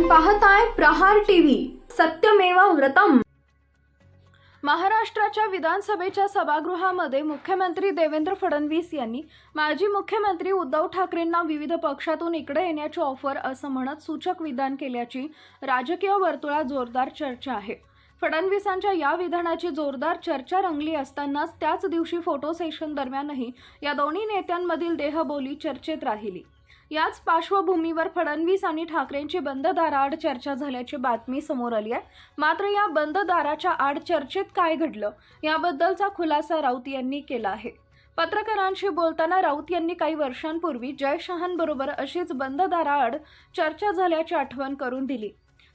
आपण पाहताय प्रहार टीव्ही सत्यमेव व्रतम. महाराष्ट्राच्या विधानसभेच्या सभागृहामध्ये मुख्यमंत्री देवेंद्र फडणवीस यांनी माजी मुख्यमंत्री उद्धव ठाकरेंना विविध पक्षातून इकडे येण्याची ऑफर असं म्हणत सूचक विधान केल्याची राजकीय वर्तुळात जोरदार चर्चा आहे. फडणवीसांच्या या विधानाची जोरदार चर्चा रंगली असतानाच त्याच दिवशी फोटो सेशन दरम्यानही या दोन्ही नेत्यांमधील देहबोली चर्चेत राहिली. याच पार्श्वभूमीवर फडणवीस आणि ठाकरेंची बंद दाराआड चर्चा झाल्याची बातमी समोर आली आहे. मात्र या बंद दाराच्या आड चर्चेत काय घडलं याबद्दलचा खुलासा राऊत यांनी केला आहे. पत्रकारांशी बोलताना राऊत यांनी काही वर्षांपूर्वी जय शहांबरोबर अशीच बंद दाराआड चर्चा झाल्याची आठवण करून दिली.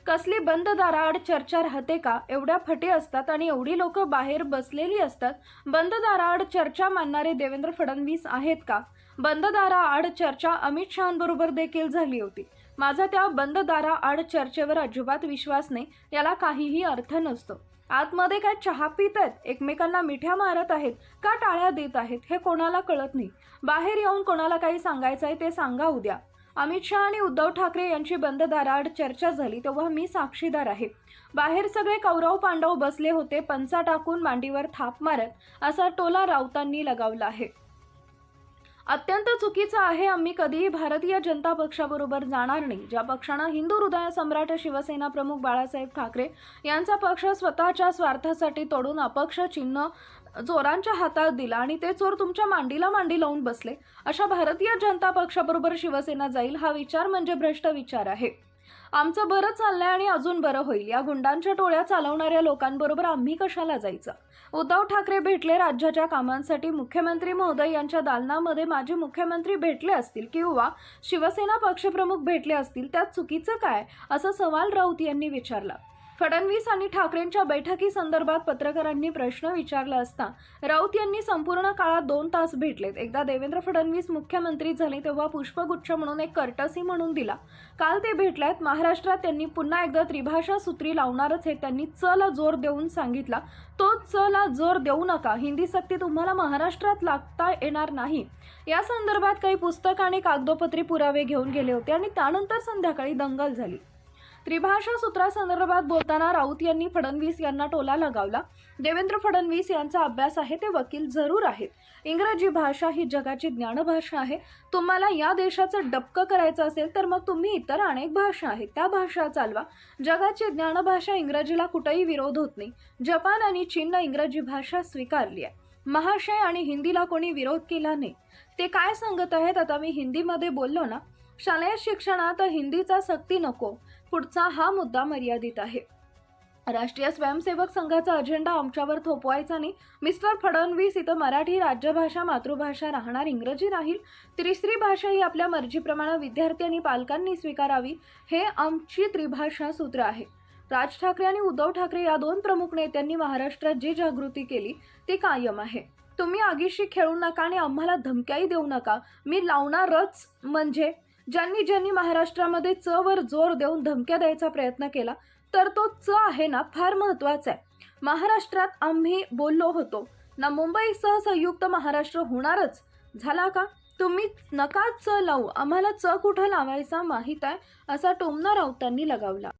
कसली बंद दाराआड चर्चा राहते का? एवढ्या फटे असतात आणि एवढी लोक बाहेर बसलेली असतात. बंद दाराआड चर्चा मानणारे देवेंद्र फडणवीस आहेत का? बंद दाराआड चर्चा अमित शहांबरोबर देखील झाली होती. माझा त्या बंद दाराआड चर्चेवर अजिबात विश्वास नाही याला काहीही अर्थ नसतो. आतमध्ये काय चहा पित आहेत? एकमेकांना मिठ्या मारत आहेत? का टाळ्या देत आहेत? हे कोणाला कळत नाही. बाहेर येऊन कोणाला काही सांगायचं आहे ते सांगा उद्या. अमित शहा आणि उद्धव ठाकरे यांची बंद दाराआड चर्चा झाली तेव्हा मी साक्षीदार आहे. बाहेर सगळे कौरव पांडव बसले होते पंचा टाकून मांडीवर थाप मारत असा टोला राऊतांनी लगावला आहे. अत्यंत चुकीचं आहे. आम्ही कधीही भारतीय जनता पक्षाबरोबर जाणार नाही. ज्या पक्षानं हिंदू हृदय सम्राट शिवसेना प्रमुख बाळासाहेब ठाकरे यांचा पक्ष स्वतःच्या स्वार्थासाठी तोडून अपक्ष चिन्ह चोरांच्या हातात दिला आणि ते चोर तुमच्या मांडीला मांडी लावून बसले अशा भारतीय जनता पक्षाबरोबर शिवसेना जाईल हा विचार म्हणजे भ्रष्ट विचार आहे. आमचं बरं चाललंय आणि अजून बरं होईल. या गुंडांच्या टोळ्या चालवणाऱ्या लोकांबरोबर आम्ही कशाला जायचं? उद्धव ठाकरे भेटले राज्याच्या कामांसाठी. मुख्यमंत्री महोदय यांच्या दालनामध्ये माजी मुख्यमंत्री भेटले असतील किंवा शिवसेना पक्षप्रमुख भेटले असतील त्यात चुकीचं काय? असा सवाल राऊत यांनी विचारला. फडणवीस आणि ठाकरेंच्या बैठकीसंदर्भात पत्रकारांनी प्रश्न विचारला असता राऊत यांनी संपूर्ण काळात दोन तास भेटलेत. एकदा देवेंद्र फडणवीस मुख्यमंत्री झाले तेव्हा पुष्पगुच्छ म्हणून एक कर्टसी म्हणून दिला. काल ते भेटल्यात. महाराष्ट्रात त्यांनी पुन्हा एकदा त्रिभाषा सूत्री लावणारच हे त्यांनी चला जोर देऊन सांगितला. तो चला जोर देऊ नका. हिंदी सक्ती तुम्हाला महाराष्ट्रात लागता येणार नाही. या संदर्भात काही पुस्तक आणि कागदोपत्री पुरावे घेऊन गेले होते आणि त्यानंतर संध्याकाळी दंगल झाली. त्रिभाषा सूत्रासंदर्भात बोलताना राऊत यांनी फडणवीस यांना टोला लगावला. देवेंद्र फडणवीस यांचा अभ्यास आहे ते वकील जरूर आहेत. इंग्रजी भाषा ही जगाची ज्ञानभाषा आहे. तुम्हाला या देशाचं डबकं करायचं असेल तर मग तुम्ही इतर अनेक भाषा आहेत. त्या भाषा चालवा. जगाची ज्ञानभाषा इंग्रजीला कुठेही विरोध होत नाही. जपान आणि चीननं इंग्रजी भाषा स्वीकारली आहे. महाशय आणि हिंदीला कोणी विरोध केला नाही. ते काय सांगत आहेत? आता मी हिंदीमध्ये बोललो ना. शालेय शिक्षणात हिंदीचा सक्ती नको. पुढचा हा मुद्दा मर्यादित आहे. राष्ट्रीय स्वयंसेवक संघाचा अजेंडा आमच्यावर थोपवायचा नाही. मिस्टर फडणवीस इथं मराठी राजभाषा मातृभाषा राहणार इंग्रजी राहील. तिसरी भाषा ही आपल्या मर्जीप्रमाणे विद्यार्थी आणि पालकांनी स्वीकारावी हे आमची त्रिभाषा सूत्र आहे. राज ठाकरे आणि उद्धव ठाकरे या दोन प्रमुख नेत्यांनी महाराष्ट्रात जी जागृती केली ती कायम आहे. तुम्ही आगीशी खेळू नका आणि आम्हाला धमक्याही देऊ नका. मी लावणारच म्हणजे ज्यांनी ज्यांनी महाराष्ट्रामध्ये च वर जोर देऊन धमक्या द्यायचा प्रयत्न केला तर तो च आहे ना फार महत्त्वाचा आहे. महाराष्ट्रात आम्ही बोललो होतो ना मुंबईसह संयुक्त महाराष्ट्र होणारच. झाला का? तुम्ही नका च लावू आम्हाला च कुठं लावायचा माहीत आहे? असा टोमना राऊतांनी लगावला.